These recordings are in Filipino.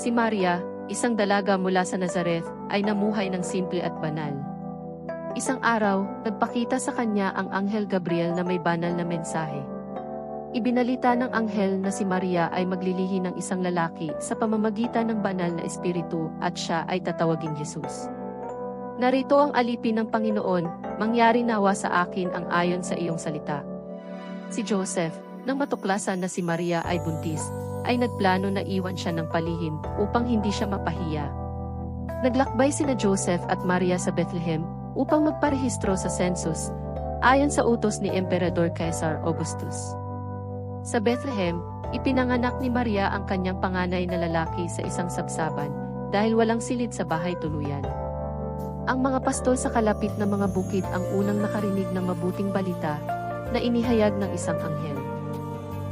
Si Maria, isang dalaga mula sa Nazareth, ay namuhay ng simple at banal. Isang araw, nagpakita sa kanya ang Anghel Gabriel na may banal na mensahe. Ibinalita ng anghel na si Maria ay maglilihi ng isang lalaki sa pamamagitan ng banal na espiritu at siya ay tatawaging Jesus. Narito ang alipin ng Panginoon, mangyari nawa sa akin ang ayon sa iyong salita. Si Joseph, nang matuklasan na si Maria ay buntis, ay nagplano na iwan siya ng palihim upang hindi siya mapahiya. Naglakbay sina Joseph at Maria sa Bethlehem upang magparehistro sa census, ayon sa utos ni Emperador Caesar Augustus. Sa Bethlehem, ipinanganak ni Maria ang kanyang panganay na lalaki sa isang sabsaban dahil walang silid sa bahay tuluyan. Ang mga pastol sa kalapit na mga bukid ang unang nakarinig ng mabuting balita na inihayag ng isang anghel.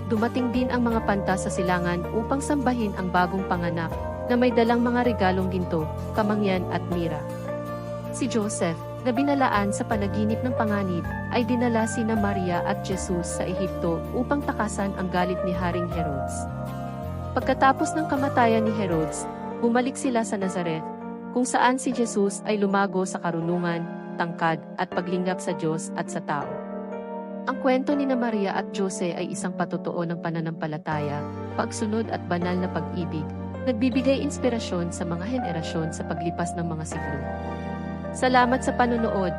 Dumating din ang mga panta sa silangan upang sambahin ang bagong panganak na may dalang mga regalong ginto, kamangyan at mira. Si Joseph, na binalaan sa panaginip ng panganib, ay dinala sina Maria at Jesus sa Ehipto upang takasan ang galit ni Haring Herodes. Pagkatapos ng kamatayan ni Herodes, bumalik sila sa Nazareth, kung saan si Jesus ay lumago sa karunungan, tangkad at paglingap sa Diyos at sa tao. Ang kwento ni na Maria at Jose ay isang patotoo ng pananampalataya, pagsunod at banal na pag-ibig, nagbibigay inspirasyon sa mga henerasyon sa paglipas ng mga siglo. Salamat sa panonood.